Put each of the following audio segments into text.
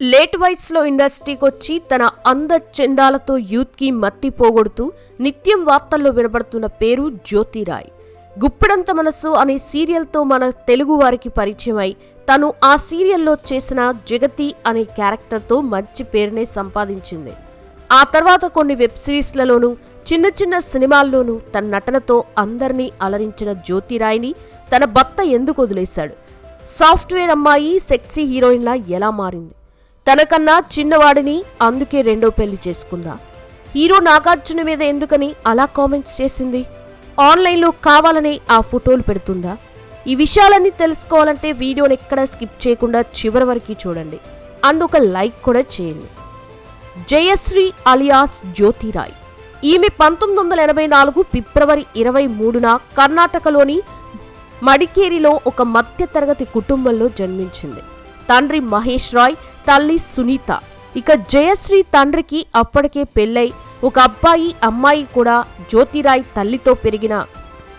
Late వయసులో ఇండస్ట్రీకి వచ్చి తన అందచందాలతో యూత్కి మత్తి పోగొడుతూ నిత్యం వార్తల్లో వినబడుతున్న పేరు జ్యోతిరాయ్. గుప్పెడంత మనసు అనే సీరియల్తో మన తెలుగు వారికి పరిచయం అయి తను ఆ సీరియల్లో చేసిన జగతి అనే క్యారెక్టర్తో మంచి పేరునే సంపాదించింది. ఆ తర్వాత కొన్ని వెబ్ సిరీస్లలోనూ చిన్న చిన్న సినిమాల్లోనూ తన నటనతో అందరినీ అలరించిన జ్యోతిరాయ్ని తన భర్త ఎందుకు వదిలేశాడు? సాఫ్ట్వేర్ అమ్మాయి సెక్సీ హీరోయిన్లా ఎలా మారింది? తనకన్నా చిన్నవాడిని అందుకే రెండో పెళ్ళి చేసుకుందా. హీరో నాగార్జున మీద ఎందుకని అలా కామెంట్స్ చేసింది? ఆన్లైన్లో కావాలనే ఆ ఫోటోలు పెడుతుందా? ఈ విషయాలన్నీ తెలుసుకోవాలంటే వీడియోని ఎక్కడా స్కిప్ చేయకుండా చివరి వరకు చూడండి. అందుక లైక్ కూడా చేయండి. జయశ్రీ అలియాస్ జ్యోతిరాయ్. ఈమె పంతొమ్మిది వందల ఎనభై నాలుగు ఫిబ్రవరి ఇరవై మూడున కర్ణాటకలోని మడికేరిలో ఒక మధ్యతరగతి కుటుంబంలో జన్మించింది. తండ్రి మహేష్ రాయ్ తల్లి సునీత. ఇక జయశ్రీ తండ్రికి అప్పటికే పెళ్ళై ఒక అబ్బాయి అమ్మాయి కూడా జ్యోతిరాయ్ తల్లితో పెరిగిన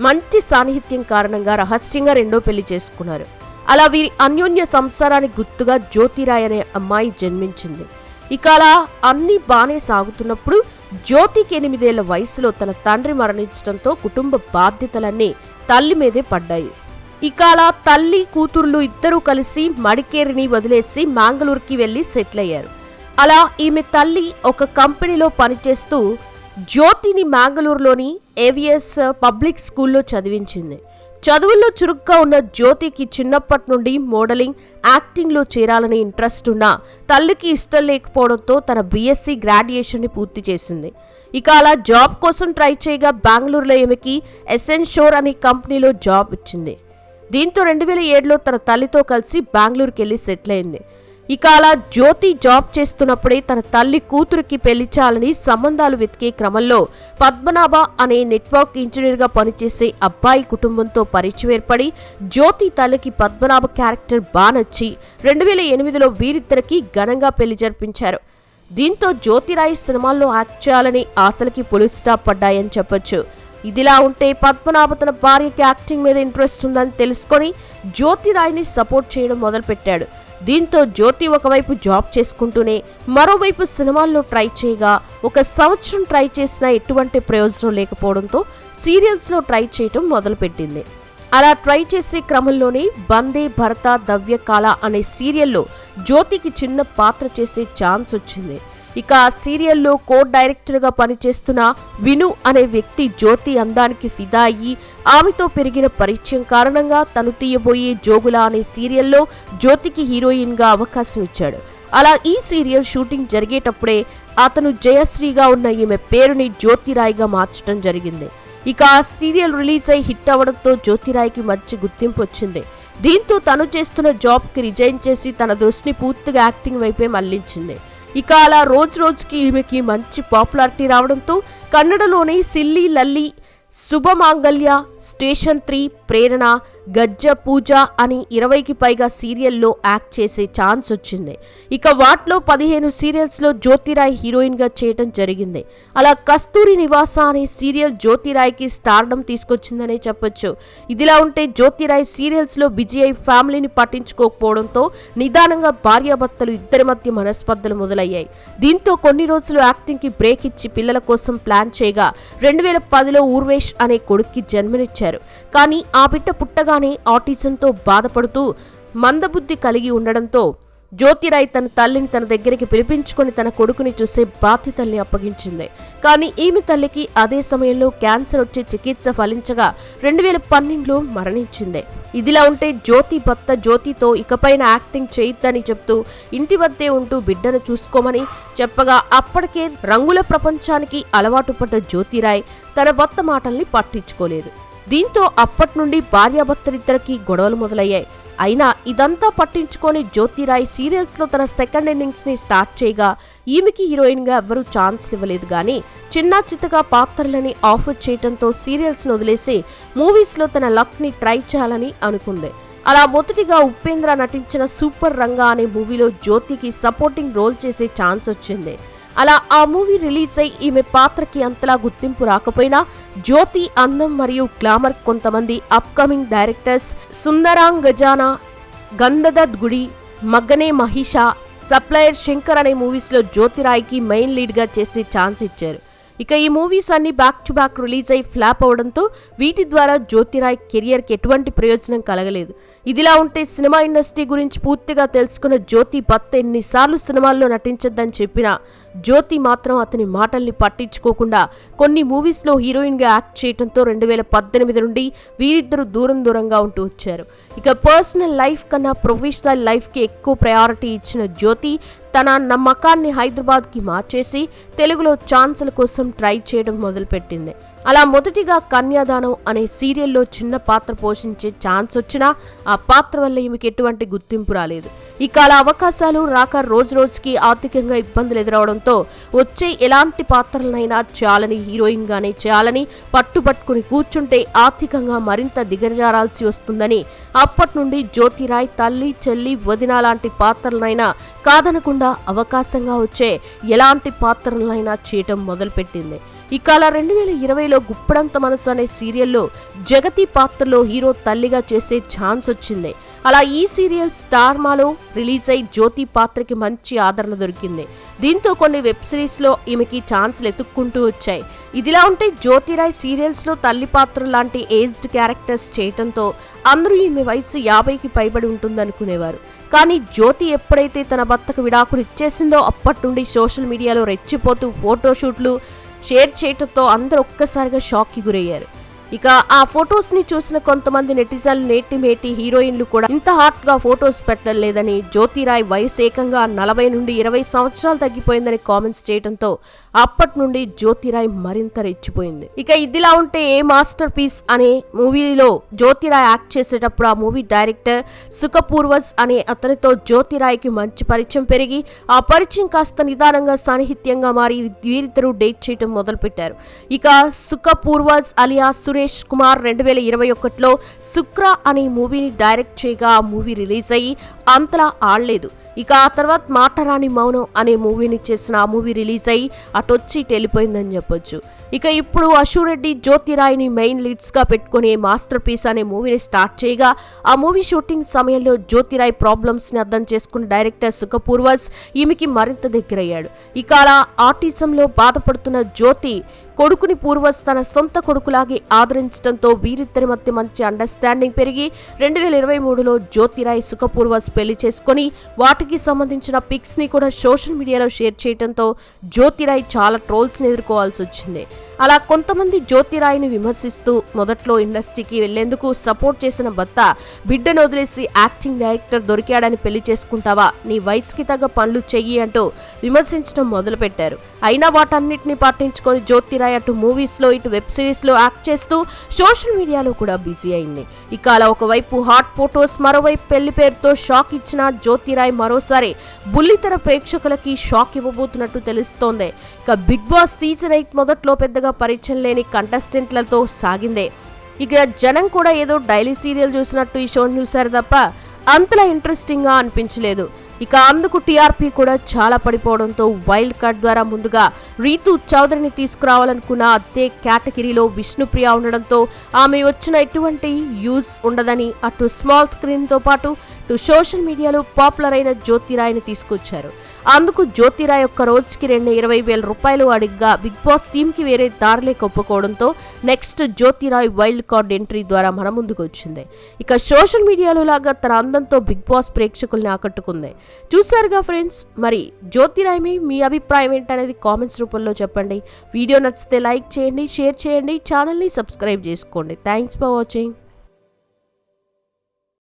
మంచి సాన్నిహిత్యం కారణంగా రహస్యంగా రెండో పెళ్ళి చేసుకున్నారు. అలా వీరి అన్యోన్య సంసారానికి గుర్తుగా జ్యోతిరాయ్ అనే అమ్మాయి జన్మించింది. ఇక అలా అన్నీ బానే సాగుతున్నప్పుడు జ్యోతికి ఎనిమిదేళ్ళ వయసులో తన తండ్రి మరణించడంతో కుటుంబ బాధ్యతలన్నీ తల్లి మీదే పడ్డాయి. ఇక అలా తల్లి కూతుర్లు ఇద్దరూ కలిసి మడికేరిని వదిలేసి మాంగళూరుకి వెళ్ళి సెటిల్ అయ్యారు అలా ఈమె తల్లి ఒక కంపెనీలో పనిచేస్తూ జ్యోతిని మ్యాంగళూరులోని ఏవిఎస్ పబ్లిక్ స్కూల్లో చదివించింది. చదువుల్లో చురుగ్గా ఉన్న జ్యోతికి చిన్నప్పటి నుండి మోడలింగ్ యాక్టింగ్లో చేరాలని ఇంట్రెస్ట్ ఉన్నా తల్లికి ఇష్టం లేకపోవడంతో తన బీఎస్సీ గ్రాడ్యుయేషన్ని పూర్తి చేసింది. ఇక అలా జాబ్ కోసం ట్రై చేయగా బెంగళూరులో ఈమెకి ఎస్ఎన్ షోర్ అనే కంపెనీలో జాబ్ ఇచ్చింది. దీంతో రెండు వేల ఏడులో తన తల్లితో కలిసి బెంగళూరుకి వెళ్ళి సెటిల్ అయింది. ఇక అలా జ్యోతి జాబ్ చేస్తున్నప్పుడే తన తల్లి కూతురికి పెళ్ళి చేయాలని సంబంధాలు వెతికే క్రమంలో పద్మనాభ అనే నెట్వర్క్ ఇంజనీర్గా పనిచేసే అబ్బాయి కుటుంబంతో పరిచయం ఏర్పడి జ్యోతి తల్లికి పద్మనాభ క్యారెక్టర్ బాగా నచ్చి రెండు వేల ఎనిమిదిలో వీరిద్దరికి ఘనంగా పెళ్ళి జరిపించారు. దీంతో జ్యోతిరాయ్ సినిమాల్లో యాక్ట్ చేయాలని ఆశలకి పులి స్టాప్ పడ్డాయని చెప్పొచ్చు. ఇదిలా ఉంటే పద్మనాభ తన భార్యకి యాక్టింగ్ మీద ఇంట్రెస్ట్ ఉందని తెలుసుకొని జ్యోతిరాయ్ని సపోర్ట్ చేయడం మొదలుపెట్టాడు. దీంతో జ్యోతి ఒకవైపు జాబ్ చేసుకుంటూనే మరోవైపు సినిమాల్లో ట్రై చేయగా ఒక సంవత్సరం ట్రై చేసినా ఎటువంటి ప్రయోజనం లేకపోవడంతో సీరియల్స్లో ట్రై చేయటం మొదలుపెట్టింది. అలా ట్రై చేసే క్రమంలోనే బందే భరత దవ్యకాల అనే సీరియల్లో జ్యోతికి చిన్న పాత్ర చేసే ఛాన్స్ వచ్చింది. ఇక ఆ సీరియల్లో కో డైరెక్టర్గా పనిచేస్తున్న విను అనే వ్యక్తి జ్యోతి అందానికి ఫిదా అయ్యి ఆమెతో పెరిగిన పరిచయం కారణంగా తను తీయబోయే జోగుల అనే సీరియల్లో జ్యోతికి హీరోయిన్గా అవకాశం ఇచ్చాడు. అలా ఈ సీరియల్ షూటింగ్ జరిగేటప్పుడే అతను జయశ్రీగా ఉన్న ఈమె పేరుని జ్యోతిరాయ్గా మార్చడం జరిగింది. ఇక ఆ సీరియల్ రిలీజ్ అయి హిట్ అవ్వడంతో జ్యోతిరాయ్కి మంచి గుర్తింపు వచ్చింది. దీంతో తను చేస్తున్న జాబ్కి రిజైన్ చేసి తన దృష్టిని పూర్తిగా యాక్టింగ్ వైపే మళ్ళించింది. ఇక అలా రోజు రోజుకి ఈమెకి మంచి పాపులారిటీ రావడంతో కన్నడలోని సిల్లి లల్లి శుభమాంగల్య స్టేషన్ త్రీ ప్రేరణ గజ్జ పూజ అని ఇరవైకి పైగా సీరియల్లో యాక్ట్ చేసే ఛాన్స్ వచ్చింది. ఇక వాటిలో పదిహేను సీరియల్స్లో జ్యోతిరాయ్ హీరోయిన్గా చేయటం జరిగింది. అలా కస్తూరి నివాస అనే సీరియల్ జ్యోతిరాయ్కి స్టార్డం తీసుకొచ్చిందనే చెప్పొచ్చు. ఇదిలా ఉంటే జ్యోతిరాయ్ సీరియల్స్లో బిజీ అయి ఫ్యామిలీని పట్టించుకోకపోవడంతో నిదానంగా భార్యాభర్తలు ఇద్దరి మధ్య మనస్పర్ధలు మొదలయ్యాయి. దీంతో కొన్ని రోజులు యాక్టింగ్కి బ్రేక్ ఇచ్చి పిల్లల కోసం ప్లాన్ చేయగా రెండు వేల పదిలో ఊర్వేష్ అనే కొడుక్కి జన్మనిచ్చారు. కానీ ఆ బిడ్డ పుట్టగా పుట్టగానే ఆటిజంతో బాధపడుతూ మందబుద్ధి కలిగి ఉండడంతో జ్యోతిరాయ్ తన తల్లిని తన దగ్గరికి పిలిపించుకొని తన కొడుకుని చూసే బాధ్యతల్ని అప్పగించింది. కానీ ఈమె తల్లికి అదే సమయంలో క్యాన్సర్ వచ్చే చికిత్స ఫలించగా రెండు వేల పన్నెండులో మరణించింది. ఇదిలా ఉంటే జ్యోతి భర్త జ్యోతితో ఇకపైన యాక్టింగ్ చేయొద్దని చెప్తూ ఇంటి వద్దే ఉంటూ బిడ్డను చూసుకోమని చెప్పగా అప్పటికే రంగుల ప్రపంచానికి అలవాటు పడ్డ జ్యోతిరాయ్ తన భర్త మాటల్ని పట్టించుకోలేదు. దీంతో అప్పటి నుండి భార్యాభర్తలిద్దరికి గొడవలు మొదలయ్యాయి. అయినా ఇదంతా పట్టించుకొని జ్యోతిరాయ్ సీరియల్స్లో తన సెకండ్ ఇన్నింగ్స్ని స్టార్ట్ చేయగా ఈమెకి హీరోయిన్గా ఎవ్వరూ ఛాన్స్ ఇవ్వలేదు కానీ చిన్న చిత్తగా పాత్రలని ఆఫర్ చేయడంతో సీరియల్స్ను వదిలేసి మూవీస్లో తన లక్ని ట్రై చేయాలని అనుకుంది. అలా మొదటిగా ఉపేంద్ర నటించిన సూపర్ రంగా అనే మూవీలో జ్యోతికి సపోర్టింగ్ రోల్ చేసే ఛాన్స్ వచ్చింది. అలా ఆ మూవీ రిలీజ్ అయి ఈమె పాత్రకి అంతలా గుర్తింపు రాకపోయినా జ్యోతి అందం మరియు గ్లామర్ కొంతమంది అప్కమింగ్ డైరెక్టర్స్ సుందరాంగ్ గజానా గంధదత్ గుడి మగ్గనే మహిష సప్లయర్ శంకర్ అనే మూవీస్లో జ్యోతిరాయ్కి మెయిన్ లీడ్గా చేసే ఛాన్స్ ఇచ్చారు. ఇక ఈ మూవీస్ అన్ని బ్యాక్ టు బ్యాక్ రిలీజ్ అయి ఫ్లాప్ అవడంతో వీటి ద్వారా జ్యోతిరాయ్ కెరియర్కి ఎటువంటి ప్రయోజనం కలగలేదు. ఇదిలా ఉంటే సినిమా ఇండస్ట్రీ గురించి పూర్తిగా తెలుసుకున్న జ్యోతి భత్ ఎన్నిసార్లు సినిమాల్లో నటించొద్దని చెప్పినా జ్యోతి మాత్రం అతని మాటల్ని పట్టించుకోకుండా కొన్ని మూవీస్లో హీరోయిన్గా యాక్ట్ చేయడంతో రెండు వేల పద్దెనిమిది నుండి వీరిద్దరూ దూరం దూరంగా ఉంటూ వచ్చారు. ఇక పర్సనల్ లైఫ్ కన్నా ప్రొఫెషనల్ లైఫ్కి ఎక్కువ ప్రయారిటీ ఇచ్చిన జ్యోతి తన నమ్మకాన్ని హైదరాబాద్కి మార్చేసి తెలుగులో ఛాన్సుల కోసం ట్రై చేయడం మొదలుపెట్టింది. అలా మొదటిగా కన్యాదానం అనే సీరియల్లో చిన్న పాత్ర పోషించే ఛాన్స్ వచ్చినా ఆ పాత్ర వల్ల ఈమెకి ఎటువంటి గుర్తింపు రాలేదు. ఇక అలా అవకాశాలు రాక రోజు రోజుకి ఆర్థికంగా ఇబ్బందులు ఎదురవడంతో వచ్చే ఎలాంటి పాత్రలనైనా చేయాలని హీరోయిన్గానే చేయాలని పట్టుబట్టుకుని కూర్చుంటే ఆర్థికంగా మరింత దిగజారాల్సి వస్తుందని అప్పటి నుండి జ్యోతిరాయ్ తల్లి చెల్లి వదిన లాంటి పాత్రలనైనా కాదనకుండా అవకాశంగా వచ్చే ఎలాంటి పాత్రలనైనా చేయటం మొదలుపెట్టింది. ఇక అలా రెండు వేల ఇరవైలో గుప్పడంత మనసు అనే సీరియల్లో జగతి పాత్రలో హీరో తల్లిగా చేసే ఛాన్స్ వచ్చింది. అలా ఈ సీరియల్ స్టార్ మాలో రిలీజ్ అయి జ్యోతి పాత్రకి మంచి ఆదరణ దొరికింది. దీంతో కొన్ని వెబ్ సిరీస్లో ఈమెకి ఛాన్స్లు ఎత్తుక్కుంటూ వచ్చాయి. ఇదిలా ఉంటే జ్యోతిరాయ్ సీరియల్స్లో తల్లి పాత్ర లాంటి ఏజ్డ్ క్యారెక్టర్స్ చేయటంతో అందరూ ఈమె వయసు యాభైకి పైబడి ఉంటుందనుకునేవారు. కానీ జ్యోతి ఎప్పుడైతే తన భర్తకు విడాకులు ఇచ్చేసిందో అప్పటి నుండి సోషల్ మీడియాలో రెచ్చిపోతూ ఫోటోషూట్లు షేర్ చేయటంతో అందరూ ఒక్కసారిగా షాక్కి గురయ్యారు. ఇక ఆ ఫొటోస్ని చూసిన కొంతమంది నెటిజన్లు నేటి మేటి హీరోయిన్లు కూడా ఇంత హాట్గా ఫొటోస్ పెట్టడం లేదని జ్యోతిరాయ్ వయసు ఏకంగా నలభై నుండి ఇరవై సంవత్సరాలు తగ్గిపోయిందని కామెంట్స్ చేయడంతో అప్పటి నుండి జ్యోతిరాయ్ మరింత రెచ్చిపోయింది. ఇక ఇదిలా ఉంటే ఏ మాస్టర్ పీస్ అనే మూవీలో జ్యోతిరాయ్ యాక్ట్ చేసేటప్పుడు ఆ మూవీ డైరెక్టర్ సుఖపూర్వస్ అనే అతనితో జ్యోతిరాయ్కి మంచి పరిచయం పెరిగి ఆ పరిచయం కాస్త నిదానంగా సాన్నిహిత్యంగా మారి వీరిద్దరూ డేట్ చేయటం మొదలుపెట్టారు. ఇక సుఖపూర్వస్ అలియా సురేష్ కుమార్ రెండు వేల ఇరవై ఒకటిలో శుక్ర అనే మూవీని డైరెక్ట్ చేయగా ఆ మూవీ రిలీజ్ అయ్యి అంతలా ఆడలేదు. ఇక ఆ తర్వాత మాటరాని మౌనం అనే మూవీని చేసిన ఆ మూవీ రిలీజ్ అయ్యి అటొచ్చి వెళ్ళిపోయిందని చెప్పొచ్చు. ఇక ఇప్పుడు అశురెడ్డి జ్యోతిరాయ్ని మెయిన్ లీడ్స్గా పెట్టుకుని మాస్టర్ పీస్ అనే మూవీని స్టార్ట్ చేయగా ఆ మూవీ షూటింగ్ సమయంలో జ్యోతిరాయ్ ప్రాబ్లమ్స్ని అర్థం చేసుకున్న డైరెక్టర్ సుఖపూర్వస్ ఈమెకి మరింత దగ్గరయ్యాడు. ఇక అలా ఆర్టిజంలో బాధపడుతున్న జ్యోతి కొడుకుని పూర్వస్ తన సొంత కొడుకులాగే ఆదరించడంతో వీరిద్దరి మధ్య మంచి అండర్స్టాండింగ్ పెరిగి రెండు వేల ఇరవై మూడులో జ్యోతిరాయ్ సుఖపూర్వస్ పెళ్ళి చేసుకుని వాటికి సంబంధించిన పిక్స్ని కూడా సోషల్ మీడియాలో షేర్ చేయడంతో జ్యోతిరాయ్ చాలా ట్రోల్స్ని ఎదుర్కోవాల్సి వచ్చింది. అలా కొంతమంది జ్యోతిరాయ్ని విమర్శిస్తూ మొదట్లో ఇండస్ట్రీకి వెళ్ళేందుకు సపోర్ట్ చేసిన భర్త బిడ్డను వదిలేసి యాక్టింగ్ డైరెక్టర్ దొరికాడని పెళ్ళి చేసుకుంటావా? నీ వయసుకి తగ్గ పనులు చెయ్యి అంటూ విమర్శించడం మొదలుపెట్టారు. అయినా వాటన్నిటిని పాటించుకొని జ్యోతిరాయ్ అటు మూవీస్లో ఇటు వెబ్ సిరీస్లో యాక్ట్ చేస్తూ సోషల్ మీడియాలో కూడా బిజీ అయింది. ఇక అలా ఒకవైపు హాట్ ఫొటోస్ మరోవైపు పెళ్ళి పేరుతో షాక్ ఇచ్చిన జ్యోతిరాయ్ మరో మరోసారి బుల్లితెర ప్రేక్షకులకి షాక్ ఇవ్వబోతున్నట్టు తెలుస్తోంది. ఇక బిగ్ బాస్ సీజన్ ఎయిట్ మొదట్లో పెద్దగా పరిచయం లేని కంటెస్టెంట్లతో సాగిందే. ఇక జనం కూడా ఏదో డైలీ సీరియల్ చూసినట్టు ఈ షోని చూశారు తప్ప అంతలా ఇంట్రెస్టింగ్గా అనిపించలేదు. ఇక అందుకు టీఆర్పీ కూడా చాలా పడిపోవడంతో వైల్డ్ కార్డ్ ద్వారా ముందుగా రీతు చౌదరిని తీసుకురావాలనుకున్న అదే కేటగిరీలో విష్ణుప్రియ ఉండడంతో ఆమె వచ్చిన ఎటువంటి యూజ్ ఉండదని అటు స్మాల్ స్క్రీన్తో పాటు ఇటు సోషల్ మీడియాలో పాపులర్ అయిన జ్యోతిరాయ్ని తీసుకొచ్చారు. అందుకు జ్యోతిరాయ్ ఒక్క రోజుకి రెండు ఇరవై వేల రూపాయలు అడిగ్గా బిగ్ బాస్ టీంకి వేరే దారిలే ఒప్పుకోవడంతో next Jyothi Rai wild card entry ద్వారా మన ముందుకు వచ్చింది. ఇక సోషల్ మీడియాలో లాగా తన అందంతో బిగ్ బాస్ ప్రేక్షకుల్ని ఆకట్టుకుంది. చూసారుగా ఫ్రెండ్స్? మరి జ్యోతిరాయమి మీ అభిప్రాయం ఏంటనేది కామెంట్స్ రూపంలో చెప్పండి. వీడియో నచ్చితే లైక్ చేయండి షేర్ చేయండి ఛానల్ని సబ్స్క్రైబ్ చేసుకోండి. Thanks for watching.